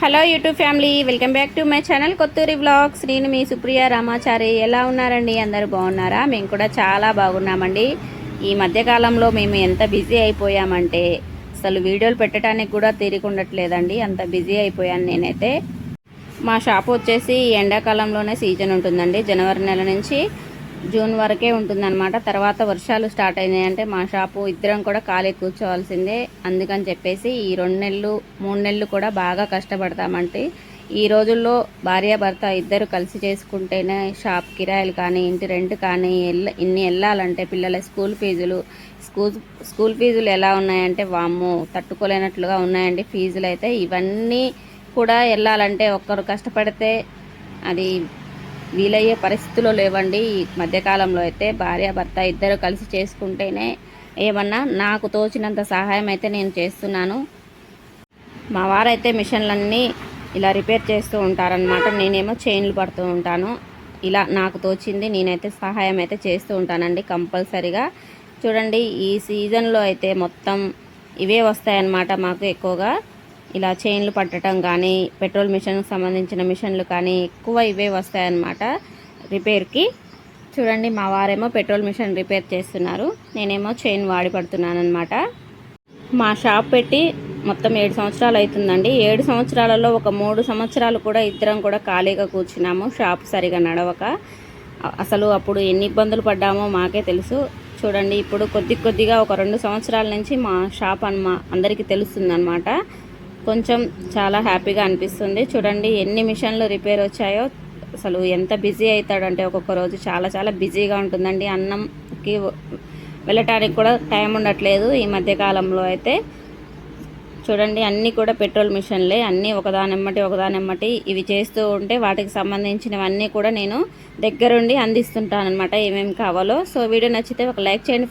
Hello YouTube family welcome back to my channel Kotturi vlogs. నేను మీ సుప్రియ రామాచారి. ఎలా ఉన్నారండి? అందరూ బాగున్నారా? మేము కూడా చాలా బాగున్నామండి. ఈ మధ్యకాలంలో మేము ఎంత బిజీ అయిపోయామంటే అసలు వీడియోలు పెట్టడానికి కూడా తీరికుండట్లేదండి అంత బిజీ అయిపోయాను నేనైతే. మా షాప్ వచ్చేసి ఎండాకాలంలోనే సీజన్ ఉంటుందండి జనవరి నెల నుంచి. జూన్ వరకే ఉంటుందన్నమాట. తర్వాత వర్షాలు స్టార్ట్ అయినాయంటే మా షాపు ఇద్దరం కూడా ఖాళీ కూర్చోవాల్సిందే. అందుకని చెప్పేసి ఈ రెండు నెలలు మూడు నెలలు కూడా బాగా కష్టపడతామంటే ఈ రోజుల్లో భార్యాభర్త ఇద్దరు కలిసి చేసుకుంటేనే షాప్ కిరాయిలు కానీ ఇంటి రెంట్ కానీ ఇన్ని వెళ్ళాలంటే పిల్లల స్కూల్ ఫీజులు స్కూల్ స్కూల్ ఫీజులు ఎలా ఉన్నాయంటే వాము తట్టుకోలేనట్లుగా ఉన్నాయండి ఫీజులు అయితే ఇవన్నీ కూడా వెళ్ళాలంటే ఒక్కరు కష్టపడితే అది వీలయ్యే పరిస్థితుల్లో లేవండి. ఈ మధ్యకాలంలో అయితే భార్య భర్త ఇద్దరు కలిసి చేసుకుంటేనే ఏమన్నా నాకు తోచినంత సహాయం అయితే నేను చేస్తున్నాను. మా వారైతే మిషన్లన్నీ ఇలా రిపేర్ చేస్తూ ఉంటారనమాట నేనేమో చైన్లు పడుతూ ఉంటాను. ఇలా నాకు తోచింది నేనైతే సహాయం అయితే చేస్తూ ఉంటానండి కంపల్సరిగా. చూడండి ఈ సీజన్లో అయితే మొత్తం ఇవే వస్తాయన్నమాట మాకు ఎక్కువగా. ఇలా చైన్లు పట్టడం కానీ పెట్రోల్ మిషన్కి సంబంధించిన మిషన్లు కానీ ఎక్కువ ఇవే వస్తాయన్నమాట రిపేర్కి. చూడండి మా వారేమో పెట్రోల్ మిషన్ రిపేర్ చేస్తున్నారు. నేనేమో చైన్ వాడి పడుతున్నాను అనమాట మా షాప్ పెట్టి మొత్తం ఏడు సంవత్సరాలు అవుతుందండి. ఏడు సంవత్సరాలలో ఒక మూడు సంవత్సరాలు కూడా ఇద్దరం కూడా ఖాళీగా కూర్చున్నాము. షాప్ సరిగా నడవక. అసలు అప్పుడు ఎన్ని ఇబ్బందులు పడ్డామో మాకే తెలుసు. చూడండి ఇప్పుడు కొద్ది కొద్దిగా ఒక రెండు సంవత్సరాల నుంచి మా షాప్ అని మా అందరికీ తెలుస్తుంది కొంచెం చాలా హ్యాపీగా అనిపిస్తుంది. చూడండి ఎన్ని మిషన్లు రిపేర్ వచ్చాయో. అసలు ఎంత బిజీ అవుతాడంటే ఒక్కొక్క రోజు చాలా చాలా బిజీగా ఉంటుందండి. అన్నంకి వెళ్ళటానికి కూడా టైం ఉండట్లేదు ఈ మధ్యకాలంలో అయితే. చూడండి అన్నీ కూడా పెట్రోల్ మిషన్లే అన్నీ ఒకదానెమ్మటి ఒకదానెమ్మటి ఇవి చేస్తూ ఉంటే వాటికి సంబంధించినవన్నీ కూడా నేను దగ్గరుండి అందిస్తుంటాను అనమాట ఏమేమి కావాలో. సో వీడియో నచ్చితే ఒక లైక్ చేయండి.